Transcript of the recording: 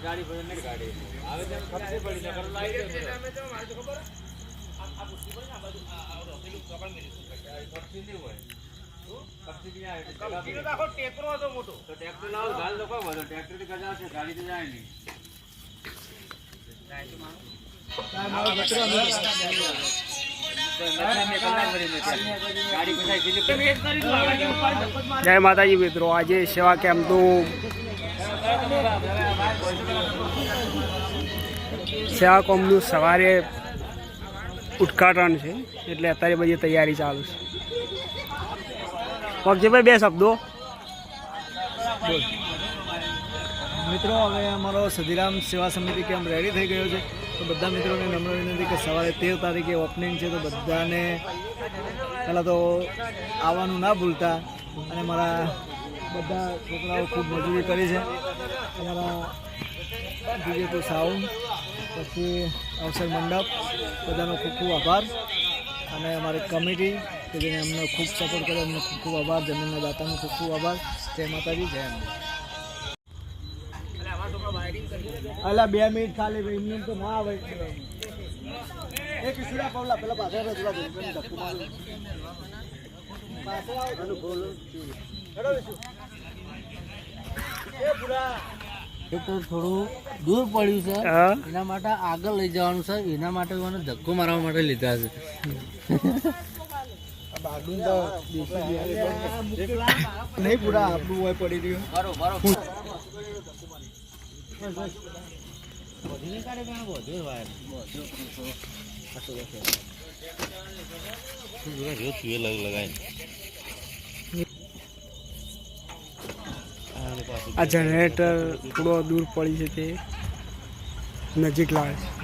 ગાડી. પડે નેટ ગાડી આવે તેમ ખપતી પડી નકર લાઈ દે ખપતી નહીં હોય ખપતી નહીં આવે એટલે તો ટ્રેક્ટર લાવો ગાલ તો કોઈ વધો ટ્રેક્ટરથી ગજા છે ગાડી તો જાય માતાજી મિત્રો, આજે સેવા કેમ્પનું સેવા કોમનું સવારે ઉદઘાટન છે, એટલે અત્યારે બધી તૈયારી ચાલુ છે. પગજીભાઈ, બે શબ્દો. મિત્રો, હવે અમારો સદીરામ સેવા સમિતિ કેમ્પ રેડી થઈ ગયો છે? તો બધા મિત્રોને નમ્ર વિનંતી કે સવારે તેર તારીખે ઓપનિંગ છે, તો બધાને પહેલાં તો આવવાનું ના ભૂલતા અને મારા બધા છોકરાઓ ખૂબ મજૂરી કરી છે. અમારા બીજે તો સાઉન્ડ પછી અવસર મંડપ, બધાનો ખૂબ ખૂબ આભાર. અને અમારી કમિટી કે જેને અમને ખૂબ સપોર્ટ કર્યો, અમને ખૂબ ખૂબ આભાર. જમીનના દાતાનો ખૂબ ખૂબ આભાર. જય માતાજી, જય અંબે. અલા બે મિનિટ ખાલી ભાઈ એમને તો ના આવે એક ઈસુડા પવલા પેલા પાછળ રહે, પેલા બોલ ધક્કો મારે. પાછળ આવો, ઘણું બોલો. હેડો. એ. તો થોડું દૂર પડ્યું છે. એના માટે આગળ લઈ જવાનું છે. એના માટે મને ધક્કો મારવા માટે લીધા છે. નહીં પૂરા આપણું હોય પડી રહ્યું. આ જનરેટર થોડો દૂર પડી છે તે નજીક લાવે છે.